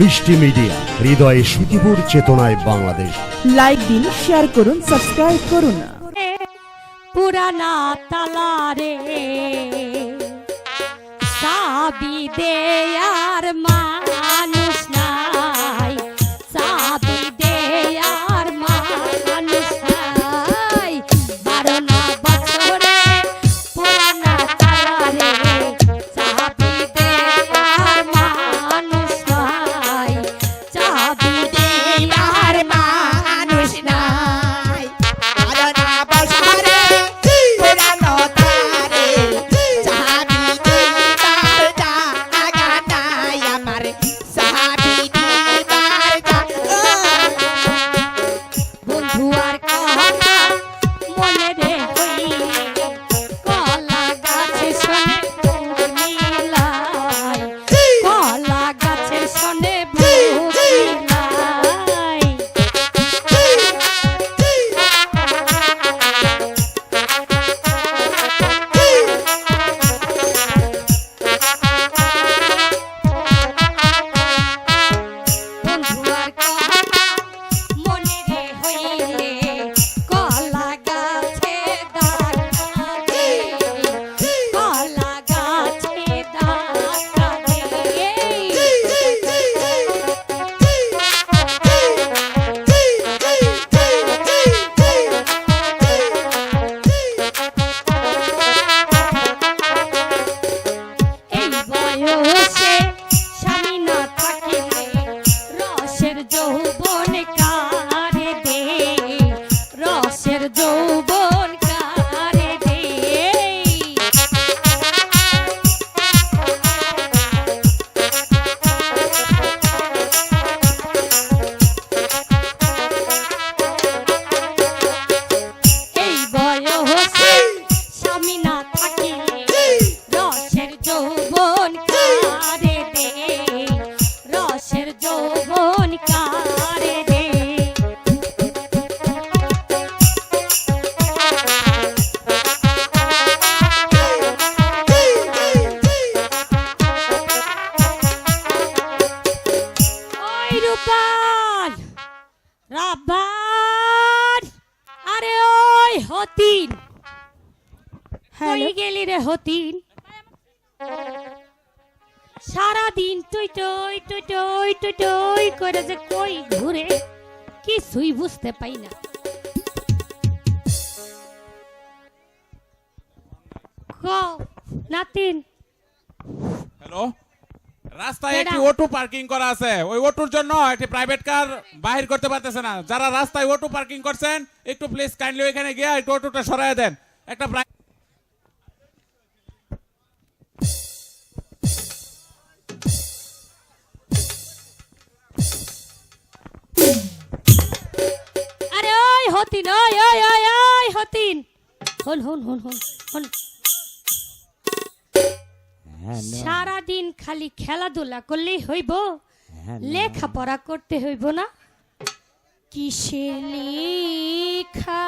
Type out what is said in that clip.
মিষ্টি মিডিয়া হৃদয়ে সুখীপুর চেতনায় বাংলাদেশ। লাইক দিন শেয়ার করুন সাবস্ক্রাইব করুন। পুরানা তালারে সাবি দেয়ার মানুষ যৌবন কারে দে ওই রূপাল রাব্বার আরে ওই হতিন। কই গেলি রে হতিন? সারা দিন তুই টই তুই টই তুই টই করে যে কই ঘুরে? কিছুই বুঝতে পাই না। নাতিন। হ্যালো? রাস্তায় একটি অটো পার্কিং করা আছে। ওই অটোর জন্য একটি প্রাইভেট কার বাহির করতে পারতেছে না। যারা রাস্তায় অটো পার্কিং করছেন একটু প্লিজ কাইন্ডলি ওইখানে গিয়ে একটু অটোটা সরায় দেন। একটা হতিন ওই ওই ওই ওই হতিন। হন হন হন হন হন। সারা দিন খালি খেলাধুলা করলেই হইব লেখাপড়া করতে হইব না। কিসে লেখা